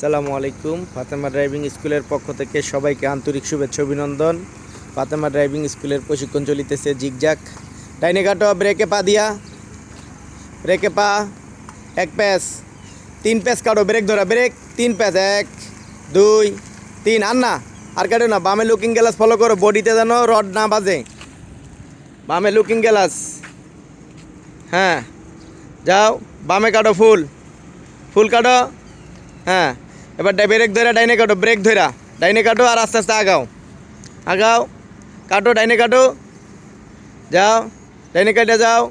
সালামু আলাইকুম। ফাতেমা ড্রাইভিং স্কুলের পক্ষ থেকে সবাইকে আন্তরিক শুভেচ্ছা, অভিনন্দন। ফাতেমা ড্রাইভিং স্কুলের প্রশিক্ষণ চলিতেছে জিগজাক। ডাইনে কাটো, ব্রেকে পা দিয়া। ব্রেকে পা, এক প্যাচ। তিন প্যাচ কাটো, ব্রেক ধরা, ব্রেক। তিন প্যাচ, এক, দুই, তিন। আর না, আর কাটো না, বামে লুকিং গ্লাস ফলো করো, বডিতে যেন রড না বাজে। বামে লুকিং গ্লাস হ্যাঁ যাও, বামে কাটো ফুল। ফুল কাটো হ্যাঁ। এবার ব্রেক ধরে ডাইনে কাটো, ব্রেক ধরা ডাইনে কাটো আর আস্তে আস্তে আগাও। আগাও, কাটো, ডাইনে কাটো। যাও, ডাইনে কাটে যাও।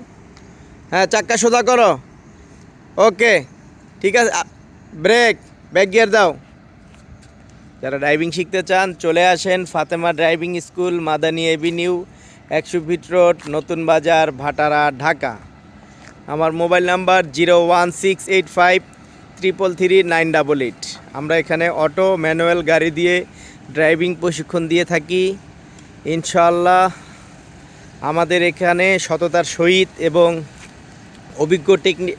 হ্যাঁ চাক্কা সোজা করো। ওকে, ঠিক আছে ব্রেক, ব্যাক গিয়ার দাও। যারা ড্রাইভিং শিখতে চান, চলে আসেন Fatema driving school, Madani avenue, একশো ফিট রোড, নতুন বাজার, ভাটারা, ঢাকা। আমার mobile number zero one six eight five triple three nine double eight. আমরা এখানে অটো, ম্যানুয়াল গাড়ি দিয়ে ড্রাইভিং প্রশিক্ষণ দিয়ে থাকি। ইনশাল্লাহ আমাদের এখানে সততার সহিত এবং অভিজ্ঞ টেকনি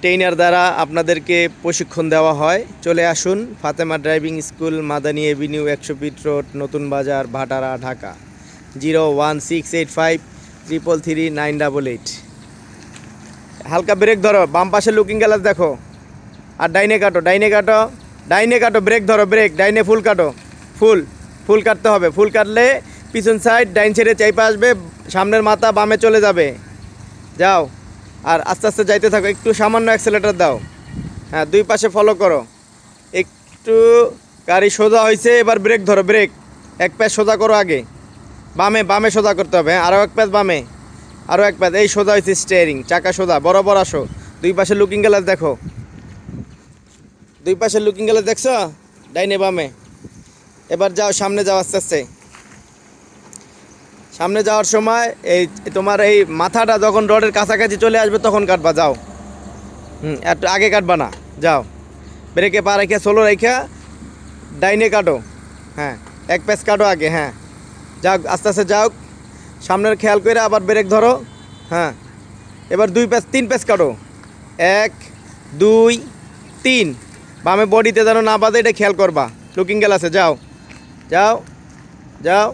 ট্রেনার দ্বারা আপনাদেরকে প্রশিক্ষণ দেওয়া হয়। চলে আসুন Fatema driving school, Madani avenue, একশো feet road, Notun Bazar, Bhatara, Dhaka. Zero one six eight five triple three nine double eight. হালকা ব্রেক ধরো, বাম পাশে লুকিং গ্লাস দেখো। আর ডাইনে কাটো ডাইনে কাটো। ডাইনে কাটো, ব্রেক ধরো, ব্রেক, ডাইনে ফুল কাটো, ফুল ফুল কাটতে হবে, ফুল কাটলে পিছন সাইড ডাইন ছেড়ে চাইপা আসবে, সামনের মাথা বামে চলে যাবে। যাও, আর আস্তে আস্তে যাইতে থাকো, একটু সামান্য অ্যাক্সেলেটার দাও। হ্যাঁ দুই পাশে ফলো করো। একটু গাড়ি সোজা হয়েছে এবার ব্রেক ধরো, ব্রেক। এক প্যাচ সোজা করো আগে। বামে বামে সোজা করতে হবে হ্যাঁ আরও এক প্যাচ বামে। আরও এক প্যাচ এই সোজা হয়েছে স্টিয়ারিং চাকা সোজা, বরাবর আসো। দুই পাশে লুকিং গ্লাস দেখো। দুই পাশে লুকিং গেলে দেখছ? ডাইনে বামে। এবার যাও, সামনে যাও আস্তে আস্তে। সামনে যাওয়ার সময় এই তোমার এই মাথাটা যখন রডের কাছাকাছি চলে আসবে, তখন কাটবা, যাও। হুম, একটু আগে কাটবা না, যাও। ব্রেকে পা রেখে, সোলো রেখে ডাইনে কাটো। হ্যাঁ এক প্যাচ কাটো আগে হ্যাঁ। যাও, আস্তে আস্তে যাও। সামনের খেয়াল করে আবার ব্রেক ধরো। হ্যাঁ এবার দুই প্যাচ তিন প্যাচ কাটো। এক, দুই, তিন। বামে বডিতে যেন না বাজে এটা খেয়াল করবা। লুকিং গ্লাসে যাও। যাও যাও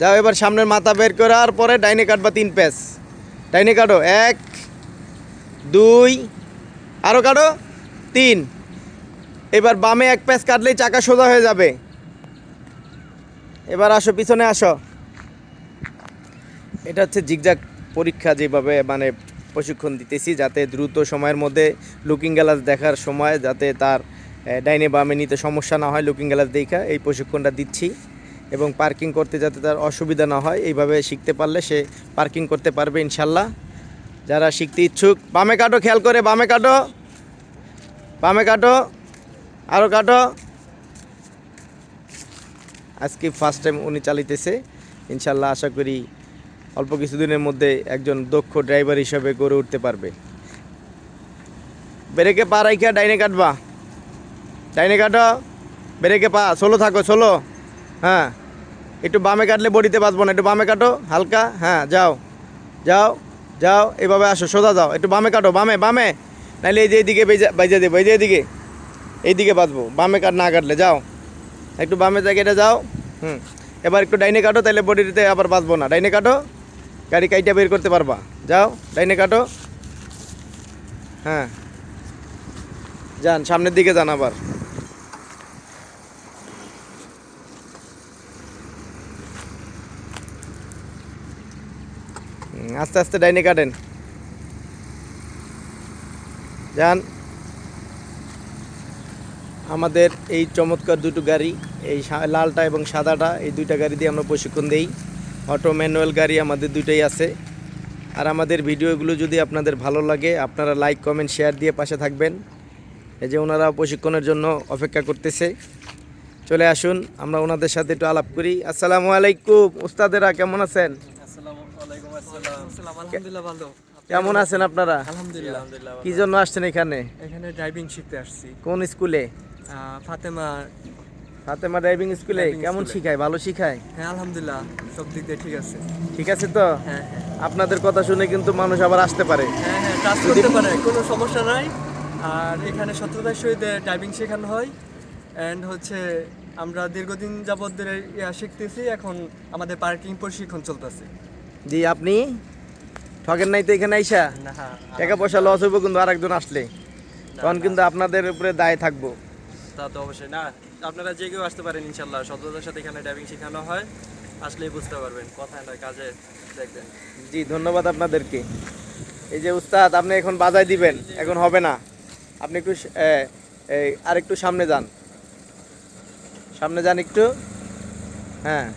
যাও, এবার সামনের মাথা বের করার পরে ডাইনে কাটবা তিন প্যাচ। ডাইনে কাটো, এক, দুই আরও কাটো, তিন। এবার বামে এক প্যাচ কাটলেই চাকা সোজা হয়ে যাবে। এবার আসো, পিছনে আসো। এটা হচ্ছে জিগজাগ পরীক্ষা যেভাবে মানে প্রশিক্ষণ দিতেছি যাতে দ্রুত সময়ের মধ্যে লুকিং গ্লাস দেখার সময় যাতে তার ডাইনে বামে নিতে সমস্যা না হয় লুকিং গ্লাস দেখা। এই প্রশিক্ষণটা দিচ্ছি এবং পার্কিং করতে যাতে তার অসুবিধা না হয়, এইভাবে শিখতে পারলে সে পার্কিং করতে পারবে ইনশাল্লাহ। যারা শিখতে ইচ্ছুক, বামে কাটো, খেয়াল করে, বামে কাটো বামে কাটো আরও কাটো। আজকে ফার্স্ট টাইম উনি চালিতেছে ইনশাল্লাহ আশা করি অল্প কিছুদিনের মধ্যে একজন দক্ষ ড্রাইভার হিসাবে গড়ে উঠতে পারবে। ব্রেকে পা রাইখা, ডাইনে কাটবা। ডাইনে কাটো। ব্রেকে পা, সোলো থাকো, সোলো। হ্যাঁ। একটু বামে কাটলে বডিতে বাঁচবো না। একটু বামে কাটো, হালকা। হ্যাঁ যাও। যাও যাও। এভাবে আসো, সোজা যাও। একটু বামে কাটো, বামে বামে। নাহলে এই যে এইদিকে বেজা- বাইজা দেবো, এই যে এইদিকে। এইদিকে বাঁচবো। বামে কাট, না কাটলে, যাও। একটু বামে জায়গাটা যাও। হুম। এবার একটু ডাইনে কাটো তাহলে বডিতে আবার বাঁচবো না। ডাইনে কাটো। গাড়ি কাইটা বের করতে পারবা। যাও ডাইনে কাটো। হ্যাঁ। যান, সামনের দিকে যান আবার। আস্তে আস্তে ডাইনে কাটেন। যান। আমাদের এই চমৎকার দুটো গাড়ি, এই লালটা এবং সাদাটা, এই দুইটা গাড়ি দিয়ে আমরা প্রশিক্ষণ দেই। অটো ম্যানুয়াল গাড়ি আমাদের দুইটাই আছে। আর আমাদের ভিডিওগুলো যদি আপনাদের ভালো লাগে আপনারা লাইক কমেন্ট শেয়ার দিয়ে পাশে থাকবেন। এই যে ওনারা প্রশিক্ষণের জন্য অপেক্ষা করতেছে। চলে আসুন আমরা ওনাদের সাথে একটু আলাপ করি। আসসালামু আলাইকুম উস্তাদেরা কেমন আছেন? কেমন আছেন আপনারা? আলহামদুলিল্লাহ। কি জন্য আসছেন এখানে? এখানে ড্রাইভিং শিখতে আসছি। কোন স্কুলে? ফাতেমা ফাতেমা ড্রাইভিং স্কুলে কেমন শিখায়? ভালো শিখায়? হ্যাঁ আলহামদুলিল্লাহ সব দিক দিয়ে ঠিক আছে। ঠিক আছে তো? হ্যাঁ হ্যাঁ। আপনাদের কথা শুনে কিন্তু মানুষ আবার আসতে পারে। হ্যাঁ হ্যাঁ ট্রাস্ট করতে পারে কোনো সমস্যা নাই। আর এখানে সত্যতার সহিত ড্রাইভিং শেখানো হয়। অ্যান্ড হচ্ছে আমরা দীর্ঘদিন যাবৎ ধরে ইয়া শিখতেছি এখন আমাদের পার্কিং প্রশিক্ষণ চলতেছে। জি আপনি? ঠকেন নাই তো এখানে আইসা? টাকা পয়সা লস হইব কিন্তু আরেকজন আসলে। তখন কিন্তু আপনাদের উপরে দায় থাকব। তা তো অবশ্যই। না আপনারা যে কেউ আসতে পারেন ইনশাল্লাহ। সততার সাথে এখানে ড্রাইভিং শেখানো হয় আসলেই বুঝতে পারবেন। কথায় নয় কাজে দেখবেন। জি ধন্যবাদ আপনাদেরকে। এই যে উস্তাদ আপনি এখন বাজায় দিবেন। এখন হবে না। আপনি একটু স- এ, এই আরেকটু সামনে যান। সামনে যান একটু। হ্যাঁ।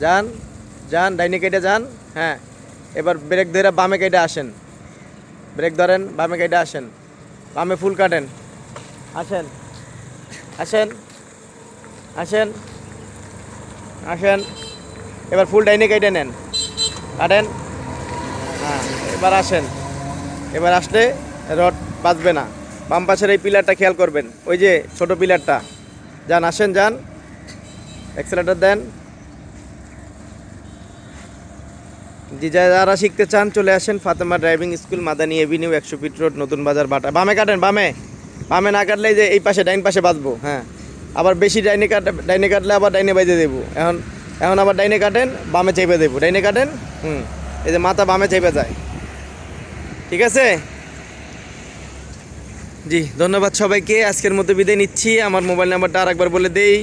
যান যান ডাইনে কেটে যান। হ্যাঁ। এবার ব্রেক ধরে বামে কেটে আসেন। ব্রেক ধরেন বামে কেটে আসেন। বামে ফুল কাটেন। আসেন। আসেন। আসেন। আসেন। এবার ফুল ডাইনে কেটে নেন। কাটেন। হ্যাঁ এবার আসেন। এবার আসলে রড বাঁচবে না। বাম পাশের এই পিলারটা খেয়াল করবেন। ওই যে ছোট পিলারটা। যান, আসেন, যান। এক্সেলেটার দেন। জি, যারা শিখতে চান চলে আসেন Fatema driving school Madani avenue একশো ফিট রোড নতুন বাজার, বাটা বামে কাটেন, বামে। বামে না কাটলে যে এই পাশে, ডাইন পাশে বাঁচবো হ্যাঁ। আবার বেশি ডাইনে কাট, ডাইনে কাটলে আবার ডাইনে বাইজে দেবো। এখন এখন আবার ডাইনে কাটেন, বামে চেপে দেবো। ডাইনে কাটেন, হুম, এই যে মাথা বামে চেপে যায়। ঠিক আছে? জি, ধন্যবাদ সবাইকে। আজকের মতো বিদায় নিচ্ছি। আমার মোবাইল নাম্বারটা আর একবার বলে দেই।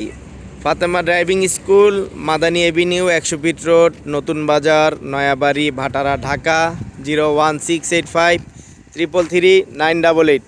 Fatema driving school, Madani avenue, একশো feet road, Notun Bazar, Nayabari, Bhatara, Dhaka, zero one six eight five, triple three, nine double eight.